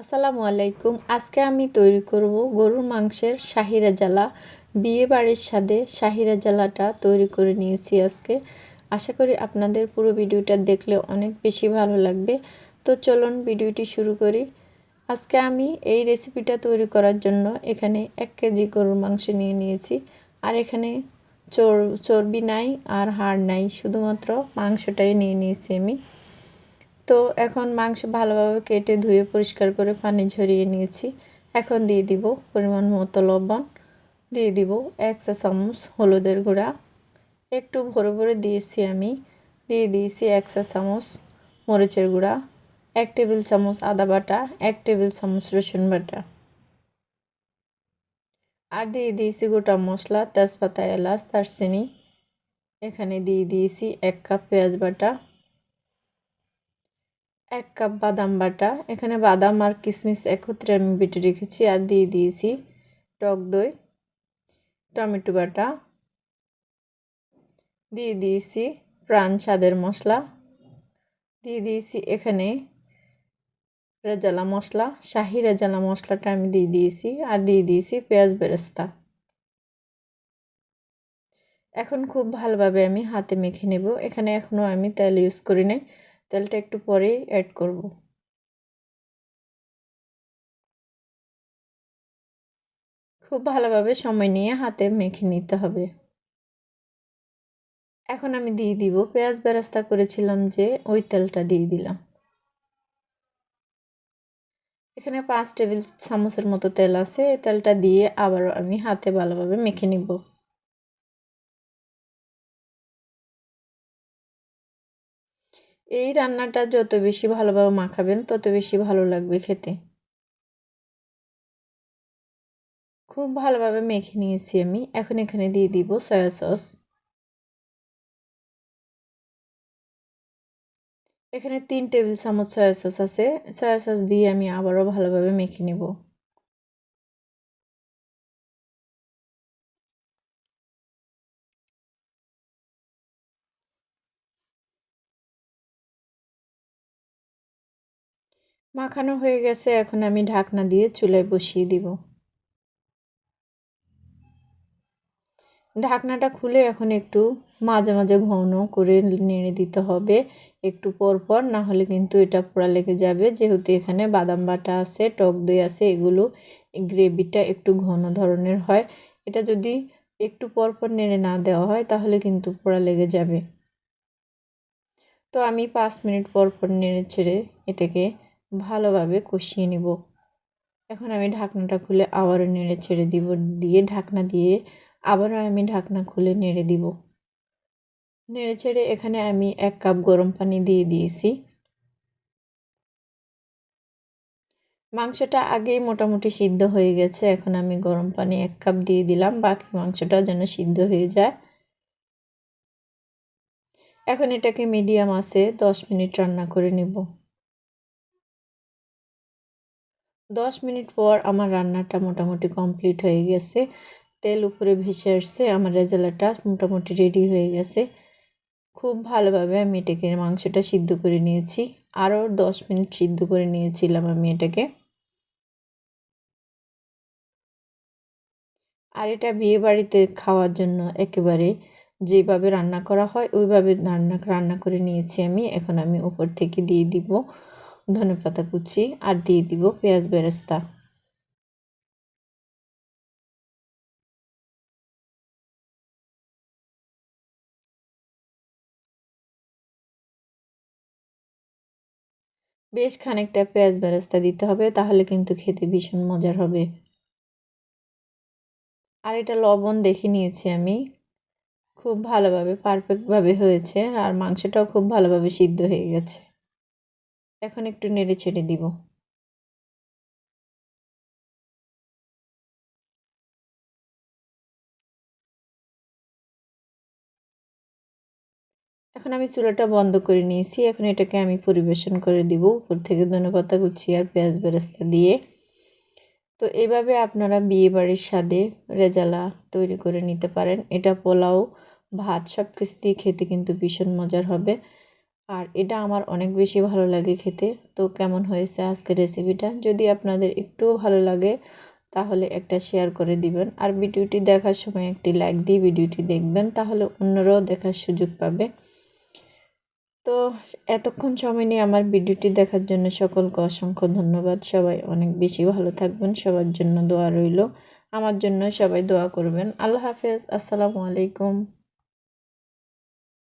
আসসালামু আলাইকুম। আজকে আমি তৈরি করব গরুর মাংসের শাহিরা জ্বালা। বিয়ে বাড়ির স্বাদে শাহিরা জ্বালাটা তৈরি করে নিয়েছি আজকে। আশা করি আপনাদের পুরো ভিডিওটা দেখলে অনেক বেশি ভালো লাগবে। তো চলুন ভিডিওটি শুরু করি। আজকে আমি এই রেসিপিটা তৈরি করার জন্য এখানে এক কেজি গরুর মাংস নিয়ে নিয়েছি। আর এখানে চর, চর্বি নাই আর হাড় নাই, শুধুমাত্র মাংসটাই নিয়ে নিয়েছি আমি। তো এখন মাংস ভালোভাবে কেটে ধুয়ে পরিষ্কার করে পানি ঝরিয়ে নিয়েছি। এখন দিয়ে দিব পরিমাণ মতো লবণ। দিয়ে দিব এক চা চামচ হলুদের গুঁড়া। একটু ভরে ভরে দিয়েছি আমি। দিয়ে দিয়েছি এক চা চামচ মরিচের গুঁড়া। এক টেবিল চামচ আদা বাটা। এক টেবিল চামচ রসুন বাটা। আর দিয়ে দিয়েছি গোটা মশলা, তেজপাতা, এলাচ, দারচিনি। এখানে দিয়ে দিয়েছি এক কাপ পেঁয়াজ বাটা। এক কাপ বাদাম বাটা। এখানে বাদাম আর কিশমিশ একত্রে আমি বেটে রেখেছি আর দিয়ে দিয়েছি টক দই, টমেটো বাটা। দিয়ে দিয়েছি প্রাণ স্বাদের মশলা। দিয়ে দিয়েছি এখানে রেজালা মশলা, শাহি রেজালা মশলাটা আমি দিয়ে দিয়েছি আর দিয়ে দিয়েছি পেঁয়াজ বেরেস্তা। এখন খুব ভালোভাবে আমি হাতে মেখে নেব। এখানে এখনও আমি তেল ইউজ করি নাই। তেলটা একটু পরেই অ্যাড করব। খুব ভালোভাবে সময় নিয়ে হাতে মেখে নিতে হবে। এখন আমি দিয়ে দিব, পেঁয়াজ বেরাস্তা করেছিলাম যে ওই তেলটা দিয়ে দিলাম। এখানে পাঁচ টেবিল চামচের মতো তেল আছে তেলটা দিয়ে আবারও আমি হাতে ভালোভাবে মেখে নিব। এই রান্নাটা যত বেশি ভালোভাবে মাখাবেন, তত বেশি ভালো লাগবে খেতে। খুব ভালোভাবে মেখে নিয়েছি আমি। এখন এখানে দিয়ে দিব সয়া সস এখানে তিন টেবিল চামচ সয়া সস আছে। সয়া সস দিয়ে আমি আবারও ভালোভাবে মেখে নিব। মাখানো হয়ে গেছে, এখন আমি ঢাকনা দিয়ে চুলায় বসিয়ে দিব। ঢাকনাটা খুলে এখন একটু মাঝে মাঝে ঘন করে নেড়ে দিতে হবে, একটু পর পর, না হলে কিন্তু এটা পোড়া লেগে যাবে। যেহেতু এখানে বাদাম বাটা আছে, টক দই আছে, এগুলো গ্রেভিটা একটু ঘন ধরনের হয়। এটা যদি একটু পর পর নেড়ে না দেওয়া হয়, তাহলে কিন্তু পোড়া লেগে যাবে। তো আমি পাঁচ মিনিট পর পর নেড়ে ছেড়ে এটাকে ভালোভাবে কষিয়ে নিব। এখন আমি ঢাকনাটা খুলে আবারও নেড়ে ছেড়ে দিব, দিয়ে ঢাকনা দিয়ে আবারও আমি ঢাকনা খুলে নেড়ে দিব। নেড়ে ছেড়ে এখানে আমি এক কাপ গরম পানি দিয়ে দিয়েছি। মাংসটা আগেই মোটামুটি সিদ্ধ হয়ে গেছে, এখন আমি গরম পানি এক কাপ দিয়ে দিলাম, বাকি মাংসটা যেন সিদ্ধ হয়ে যায়। এখন এটাকে মিডিয়াম আছে, দশ মিনিট রান্না করে নেব। দশ মিনিট পর আমার রান্নাটা মোটামুটি কমপ্লিট হয়ে গেছে। তেল উপরে ভেসে আসছে, আমার রেজালাটা মোটামুটি রেডি হয়ে গেছে। খুব ভালোভাবে আমি এটাকে মাংসটা সিদ্ধ করে নিয়েছি। আরও দশ মিনিট সিদ্ধ করে নিয়েছিলাম আমি এটাকে। আর এটা বিয়ে বাড়িতে খাওয়ার জন্য একেবারে যেভাবে রান্না করা হয়, ওইভাবে রান্না রান্না করে নিয়েছি আমি। এখন আমি উপর থেকে দিয়ে দিব। ধনে পাতা কুচি আর দিয়ে দিব পেঁয়াজ বেরেস্তা। বেশ খানিকটা পেঁয়াজ বেরেস্তা দিতে হবে, তাহলে কিন্তু খেতে ভীষণ মজার হবে। আর এটা লবণ দেখে নিয়েছি আমি। খুব ভালোভাবে পারফেক্টভাবে হয়েছে, আর মাংসটাও খুব ভালোভাবে সিদ্ধ হয়ে গেছে। এখন একটু নেড়ে ছেড়ে দিব। এখন আমি চুলাটা বন্ধ করে নিয়েছি। এখন এটাকে আমি পরিবেশন করে দিব। উপর থেকে ধনেপাতা কুচি আর পেঁয়াজ বেরেস্তা দিয়ে। তো এইভাবে আপনারা বিয়ে বাড়ির স্বাদে রেজালা তৈরি করে নিতে পারেন। এটা পোলাও, ভাত সব কিছু দিয়ে খেতে কিন্তু ভীষণ মজার হবে। আর এটা আমার অনেক বেশি ভালো লাগে খেতে। তো কেমন হয়েছে আজকের রেসিপিটা যদি আপনাদের একটুও ভালো লাগে, তাহলে একটা শেয়ার করে দিবেন। আর ভিডিওটি দেখার সময় একটি লাইক দিয়ে ভিডিওটি দেখবেন, তাহলে অন্যরাও দেখার সুযোগ পাবে। তো এতক্ষণ সময় নিয়ে আমার ভিডিওটি দেখার জন্য সকলকে অসংখ্য ধন্যবাদ। সবাই অনেক বেশি ভালো থাকবেন, সবার জন্য দোয়া রইল। আমার জন্য সবাই দোয়া করবেন। আল্লাহ হাফেজ, আসসালামু আলাইকুম।